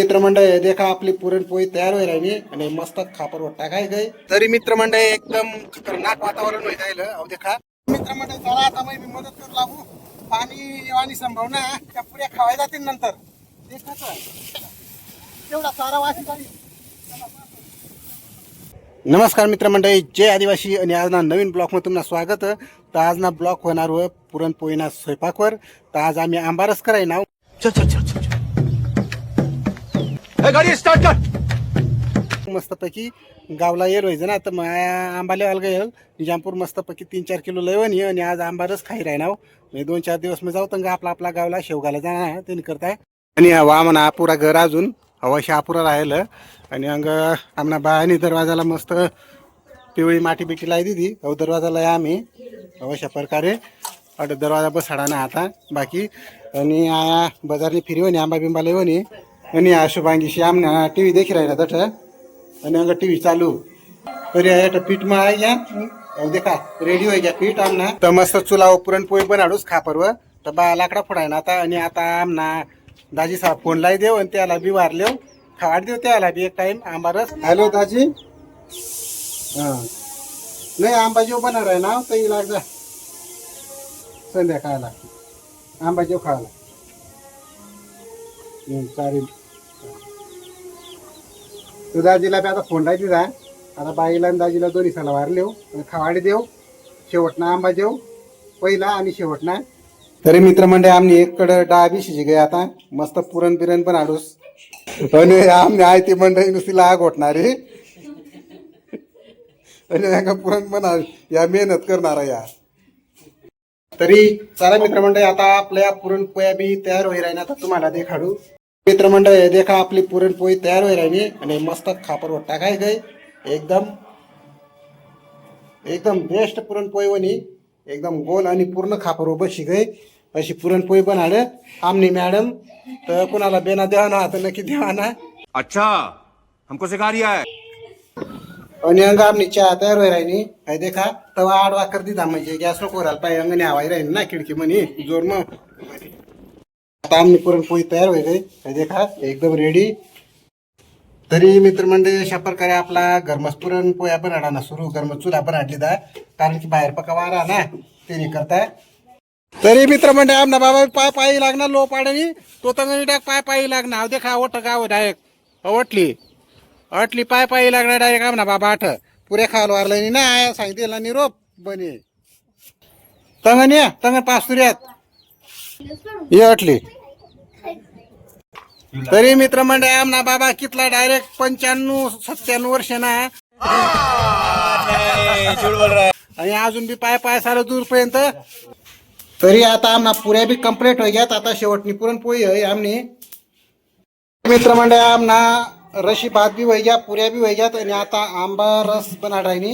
मित्रमंडळ देखा आपली पुरणपोळी तयार होईल आणि आणि मस्त खापर टाकाय काय तरी मित्रमंडळ एकदम खतरनाक वातावरण होईल राहिलं अहो देखा. मित्रमंडळ चला आता मी मदत करू लागू. पाणी आणि संभावना त्या पुऱ्या खावाय जातील नंतर. तेवढा सारा वाशी नमस्कार मित्रमंडळी जय आदिवासी आणि आज ना नवीन ब्लॉकमध्ये तुम्हाला स्वागत. तर आज ना ब्लॉक होणार व पुरणपोळीना स्वयंपाकवर. तर आज आम्ही आंबारस कराय नाव गाडी स्टार्ट कर. मस्तपैकी गावला येल व्हायचं ना तर मग आंबाले अलग येल निजामपूर मस्तपैकी तीन चार किलो लयवणी आणि आज आंबारच खाई राही नाव हो. मी दोन चार दिवस मी जाऊ तर आपला आपला गावला शेवगाला जाणार त्यांनी करताय. आणि वा म्हणा अपुरा घर अजून. अवश्य अपुरा राहिलं. आणि अंग आमना बायानी दरवाजाला मस्त पिवळी माटी बिटी लाई दिली. अहो दरवाजाला या आम्ही. अवश्य प्रकारे. अट दरवाजा बसाडा ना आता. बाकी. आणि आया बजारनी फिरवणी आंबा बिंबा लेवणी आणि आ शुभांगीशी आमना टी व्ही देखी राहिला तट आणि अंग टी व्ही चालू तरी आहे पीठ मळा घ्या देखा रेडी होय घ्या पीठ आमना तर मस्त चुलाव पुरणपोळी बनाडूच खापरवर तर बा लाकडा फोडाय ना आता आणि आता आमना दाजी साहेब फोन लाई देव आणि त्याला बी वारलेव खावाड देव त्याला बी एक टाइम आंबारस हॅलो दाजी हा नाही आंबा जेव बनणार आहे ना तर लाग संध्याकाळला आंबाजीव खायला चालेल तू दाजीला बी आता फोन जा आता बाईला आणि दाजीला दोन्ही सलावार लिहू. आणि खावाडे देऊ. शेवटना आंबा देऊ. पहिला आणि शेवटना. तरी मित्रमंडळ आमनी एककडं डाळ बी शिजी गे आता. मस्त पुरण बिरण पण आडूस. आणि आम्ही आहे ती मंडळी नुसती लाग घोटणारी आणि याका पुरण पण या मेहनत करणारा या. तरी चला मित्रमंडळी आता आपल्या पुरणपोळ्या बी तयार होई राहिल्या. आता तुम्हाला देखाडू. मित्रमंडळ हे देखा आपली पुरणपोळी तयार होई राहिली आणि मस्त खापर टाकाय गय एकदम एकदम बेस्ट पुरणपोळी वनी एकदम गोल आणि पूर्ण खापर बशी गई. अशी पुरणपोळी बनाड. आमनी मॅडम तर कुणाला बेना द्यावा ना तर नक्की द्यावा ना अच्छा हमको सिखा रिया है. आणि अंग आमनी चहा तयार होई राहिली काय देखा तवा आडवा कर दिला म्हणजे गॅस नको राहिला पाहिजे अंगणी हवाई राहील ना खिडकी म्हणे जोर मग. आता आम्ही पुरणपोळी तयार होई गई काय देखा एकदम रेडी तरी मित्रमंडळी अशा प्रकारे आपला गरमस पुरणपोळ्या बनाडा ना सुरू गरमच चुला बनाडली दा कारण की बाहेर पका वारा ना ते करताय. तरी मित्रमंडळ आमना बाबा पाय पायी लागणार लो पाड्यानी तो तंगणी टाक पाय पायी लागणार. देखा ओट गाव डायरेक्ट ओटली. अटली पाय पायी लागणार डायरेक्ट आमना बाबा आठ. पुरे खाल वारलं नाही ना आया सांगितलं नि बने. तंगण या तंगण पाच तुऱ्यात ये अटली तरी मित्रमंडळ आमना बाबा कितला डायरेक्ट पंच्याण्णव सत्त्याण्णव वर्ष ना. आणि अजून बी पाय पाय सारं दूर पर्यंत तरी आता आमना पुऱ्या बी कंप्लीट होई घ्यात आता शेवटनी पुरणपोळी होई आमनी. मित्रमंडळ आमना रशी भात बी होई घ्या पुऱ्या बी घ्यात आणि आता आंबा रस बनाडायनी.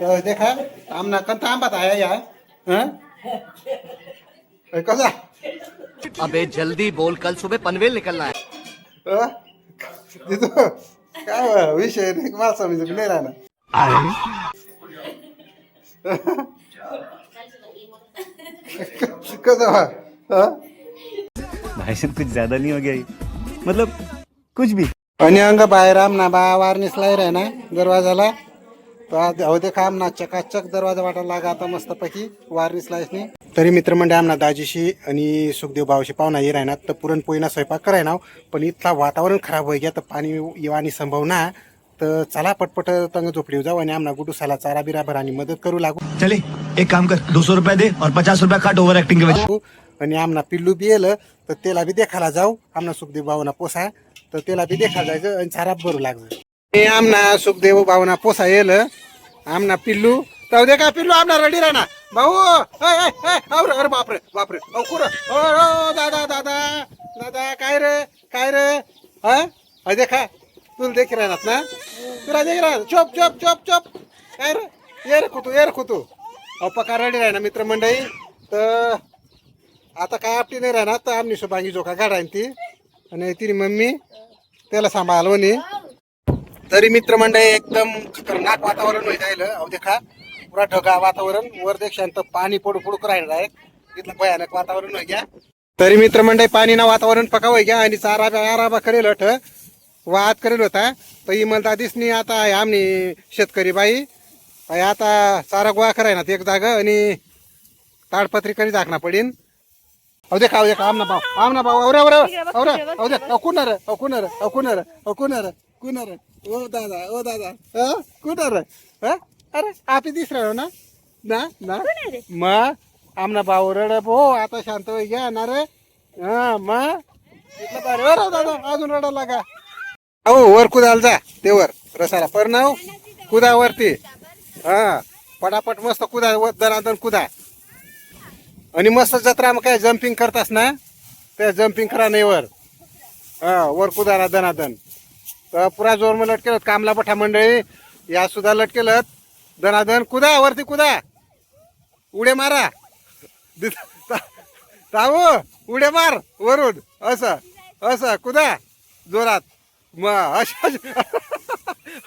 देखा आमना कंता आंबात आहे या. हं? कसा अबे जल्दी बोल कल सुबह पनवेल निकलना है? तिथं काय बा, विषय नाही मला समजून नाही राहणार कसं? हं? भाई साहब कुछ ज्यादा नहीं हो गया ये? मतलब कुछ भी आणि अंग बाहेर आमना बा वारनेस लाय राय ना दरवाजाला तो आज अहो ते काम ना चकाचक दरवाजा वाटायला लागा आता मस्तपैकी वारनेस लायसनी तरी मित्रमंडळ आमना दाजीशी आणि सुखदेव भाऊशी पाहुणा ये राहणार तर पुरणपोळीना स्वयंपाक कराय ना पण इथला वातावरण खराब होई गया तर पाणी येवानी संभव ना तर चला पटपट तंग झोपडी जाऊ आणि आमना गुडूसाला चारा बिरा भर आणि मदत करू लागू. चले एक काम कर दो सौ रुपया दे और पचास रुपया काट ओवर एक्टिंग के वजह. आणि आमना पिल्लू बी येलं तर त्याला बी देखायला जाऊ. आमना सुखदेव भावना पोसा तर त्याला बी देखायला जायचं आणि चारा भरू लागलं आमना सुखदेव भावना पोसा येलं. आमना पिल्लू जाऊ दे का पिल्लू आमना रेडी राहणार. भाऊ अरे अरे बापरे बापरे. अहो दादा दादा दादा काय रे काय रे? हा? अय देखा. तुला देखी राहणार ना? तुला देखी राहणार. चोप चोप चोप चोप. काय रे? ये रे खुतू ये रे खुतू. अहो पका रेडी राहणार मित्रमंडळी? तर आता काय आपटी नाही राहणार तर आमनी शुभांगी जोका काढायन ती. आणि तिने मम्मी त्याला सांभाळलो नी तरी मित्रमंडळी एकदम खतरनाक वातावरण होईल राहिलं. अहो देखा. पुरा ढगाळ वातावरण वर देशांत पाणी पडू पडू राहिलं आहे. इथलं भयानक वातावरण घ्या. तरी मित्रमंडळी पाणी ना वातावरण पकावं घ्या आणि चारा आराबा करेल हट. वाहत करेल होता. तर इमलदा दिसनी आता आहे शेतकरी बाई. आता चारा गोळा कराय ना एक जागा आणि ताडपत्री करी दाखना पडीन. अहो दे खाऊ दे का आमना भाऊ आमना भाऊ. अवरे अवरे अवरे अहो दे अहो कुणार अहो कुणार अहो कुणार अर कुणार ओ दादा ओ दादा अ? कुणार? हा अरे आपी दिस राहिलो ना? ना ना? मग आमना भाऊ रड भो आता शांत होई घ्या ना रे. हा मग दादा अजून रडा लागा. अहो वर कुदाल जा ते वर. रसाला कुदा वरती. हा पटापट मस्त कुदा दनादन कुदा. आणि मस्त जत्रा मग काय जम्पिंग करतास ना? त्या जम्पिंग करा नाही वर. हा वर कुदारा दनादन. तर पुरा जोर मग लटकेलत कामला पठा मंडळी. या सुद्धा लटकेलत. दनादन कुदा? वरती कुदा? उड्या मारा. दिस- ताऊ उड्या मार. वरून असं असं कुदा? जोरात. मग अशा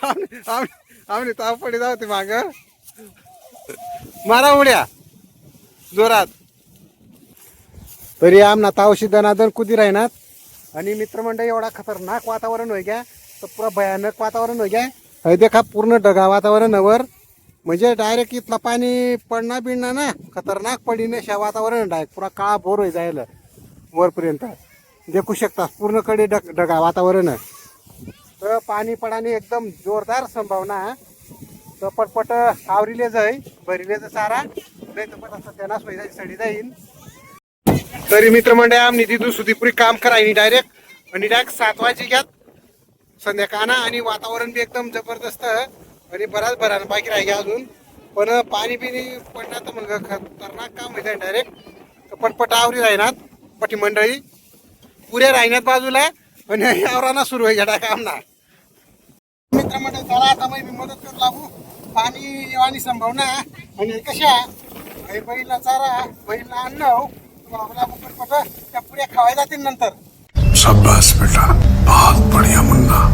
आम्ही आम्ही ताव पडी जाऊ ते माग. मारा उड्या. जोरात. तरी आमना तावशी दनादन कुदी राहणार आणि मित्रमंडळी एवढा खतरनाक वातावरण होय घ्या तर पुरा भयानक वातावरण होय घ्या हय देखा पूर्ण ढगा वातावरण वर. म्हणजे डायरेक्ट इथला पाणी पडणार बिडणार ना खतरनाक पडीन अशा वातावरण डायरेक्ट पुरा काळा भोर होई जायला वरपर्यंत. देखू शकता पूर्णकडे डग ढग ढगा वातावरण तर पाणी पडाने एकदम जोरदार संभावना तर पटपट आवरिले जाई भरिले जा सारा. नाही तर पण असं त्यांना सोयी जाईल सडी जाईन. तरी मित्रमंडळ आम्ही तिथून सुधीपुरी काम करायनी डायरेक्ट आणि डायरेक्ट सात वाजे घ्यात. संध्याकाळ आणि वातावरण बी एकदम जबरदस्त आहे. आणि बराच भरानं बाकी राहिले अजून. पण पाणी बिनी पडणार तर मग खतरनाक काम होईल डायरेक्ट तर पटपट आवरी राहणार पटी मंडळी. पुऱ्या राहण्यात बाजूला आणि आवराना सुरू आहे घ्या काम ना मित्रमंडळ चला आता मी मदत करू लागू. पाणी आणि संभावना. आणि कशा? आई बैलला चारा बैलला अन्न बाबूला पटपट त्या पुऱ्या खावाय जातील नंतर. शाबाश बेटा. बहुत बढ़िया मुन्ना.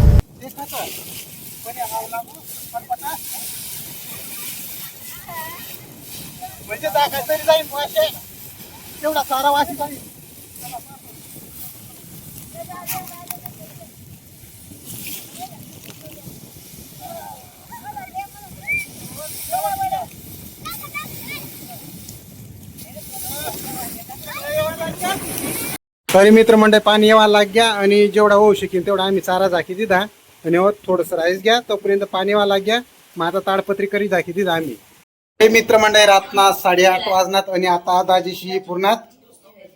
म्हणजे जागा तरी जाईल वाशे तेवढा सारा वाशी जाईल तरी मित्र मंडळ पाणी यावा लाग्या आणि जेवढा होऊ शकेल तेवढा आम्ही चारा झाकी दिदा आणि हो थोडंसं राईस घ्या. तोपर्यंत पाणीवाला घ्या. मग आता ताडपत्री करी झाकी दिदा आम्ही. हे मित्र मंडळ रातना साडेआठ वाजनात आणि आता दाजीशी पूर्णात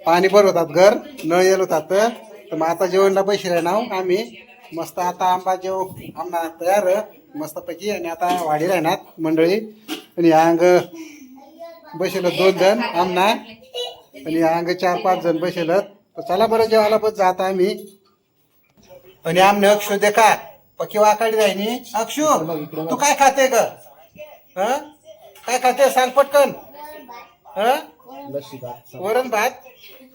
पाणी भर होतात घर नळ येल होतात तर मग आता जेवणला पैसे राहणार हो आम्ही. मस्त आता आंबा जेव आंबा तयार मस्तपैकी. आणि आता वाढी राहणार मंडळी. आणि अंग बसेल दोन जण आमना. आणि अंग चार पाच जण बसेल तर चला बरं जेवायला बस जात आम्ही. आणि आमने अक्षो दे का पक्की वाकाडी राहिनी अक्षु तू काय खाते ग? हं? काय खाते सांग पटकन. हं? वरण भात?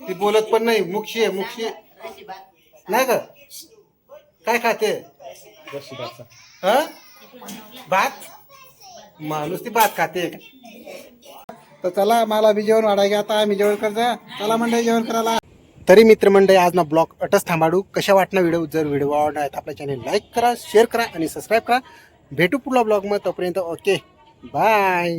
ती बोलत पण नाही. मुक्षी आहे मुक्षी नाही ग. काय खाते हं? भात? माणूस ती भात खाते तर चला मला बी जेवण वाढा घ्या. आता आम्ही जेवण करता चला मंडळी जेवण करायला. तरी मित्रमंडळी आज ना ब्लॉग अटच थांबाडू. कशा वाटणार व्हिडिओ जर व्हिडिओ आवडणार आहे तर आपल्या चॅनल लाईक करा शेअर करा आणि सबस्क्राईब करा. भेटू पुढला ब्लॉग मग. तोपर्यंत ओके बाय